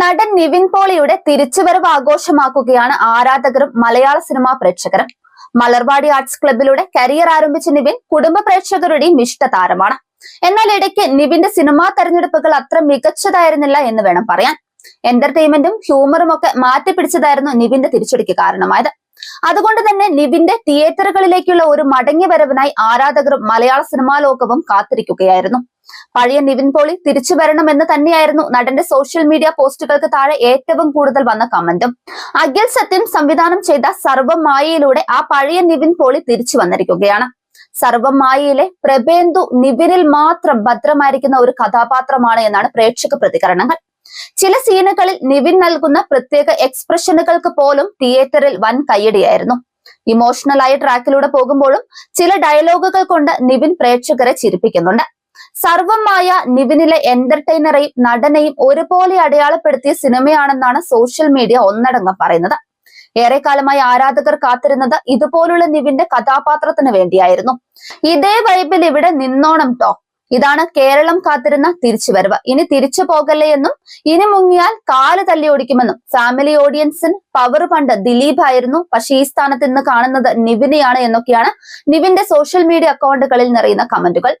നടൻ നിവിൻ പോളിയുടെ തിരിച്ചുവരവ് ആഘോഷമാക്കുകയാണ് ആരാധകരും മലയാള സിനിമാ പ്രേക്ഷകരും. മലർവാടി ആർട്സ് ക്ലബിലൂടെ കരിയർ ആരംഭിച്ച നിവിൻ കുടുംബ പ്രേക്ഷകരുടെയും ഇഷ്ട താരമാണ്. എന്നാൽ ഇടയ്ക്ക് നിവിന്റെ സിനിമാ തെരഞ്ഞെടുപ്പുകൾ അത്ര മികച്ചതായിരുന്നില്ല എന്ന് വേണം പറയാൻ. എന്റർടൈൻമെന്റും ഹ്യൂമറും ഒക്കെ മാറ്റിപ്പിടിച്ചതായിരുന്നു നിവിന്റെ തിരിച്ചടിക്ക് കാരണമായത്. അതുകൊണ്ട് തന്നെ നിവിന്റെ തിയേറ്ററുകളിലേക്കുള്ള ഒരു മടങ്ങി വരവിനായി ആരാധകരും മലയാള സിനിമാ ലോകവും കാത്തിരിക്കുകയായിരുന്നു. പഴയ നിവിൻ പോളി തിരിച്ചു വരണമെന്ന് തന്നെയായിരുന്നു നടന്റെ സോഷ്യൽ മീഡിയ പോസ്റ്റുകൾക്ക് താഴെ ഏറ്റവും കൂടുതൽ വന്ന കമന്റും. അഖിൽ സത്യം സംവിധാനം ചെയ്ത സർവം മായയിലൂടെ ആ പഴയ നിവിൻ പോളി തിരിച്ചു വന്നിരിക്കുകയാണ്. സർവമായയിലെ പ്രഭേന്ദു നിവിനിൽ മാത്രം ഭദ്രമായിരിക്കുന്ന ഒരു കഥാപാത്രമാണ് എന്നാണ് പ്രേക്ഷക പ്രതികരണങ്ങൾ. ചില സീനുകളിൽ നിവിൻ നൽകുന്ന പ്രത്യേക എക്സ്പ്രഷനുകൾക്ക് പോലും തിയേറ്ററിൽ വൻ കയ്യടിയായിരുന്നു. ഇമോഷണൽ ആയ ട്രാക്കിലൂടെ പോകുമ്പോഴും ചില ഡയലോഗുകൾ കൊണ്ട് നിവിൻ പ്രേക്ഷകരെ ചിരിപ്പിക്കുന്നുണ്ട്. സർവമായ നിവിനിലെ എന്റർടൈനറെയും നടനെയും ഒരുപോലെ അടയാളപ്പെടുത്തിയ സിനിമയാണെന്നാണ് സോഷ്യൽ മീഡിയ ഒന്നടങ്കം പറയുന്നത്. ഏറെക്കാലമായി ആരാധകർ കാത്തിരുന്നത് ഇതുപോലുള്ള നിവിന്റെ കഥാപാത്രത്തിന് വേണ്ടിയായിരുന്നു. ഇതേ വൈബിൽ ഇവിടെ നിന്നോണം ടോ ഇതാണ് കേരളം കാത്തിരുന്ന തിരിച്ചുവരവ് ഇനി തിരിച്ചു പോകല്ലേ എന്നും ഇനി മുങ്ങിയാൽ കാൽ തല്ലി ഓടിക്കുമെന്നും. ഫാമിലി ഓഡിയൻസിന് പവർ പണ്ട് ദിലീപ് ആയിരുന്നു. പക്ഷേ ഈ സ്ഥാനത്ത് ഇന്ന് കാണുന്നത് നിവിനെയാണ് എന്നൊക്കെയാണ് നിവിന്റെ സോഷ്യൽ മീഡിയ അക്കൗണ്ടുകളിൽ നിറയുന്ന കമന്റുകൾ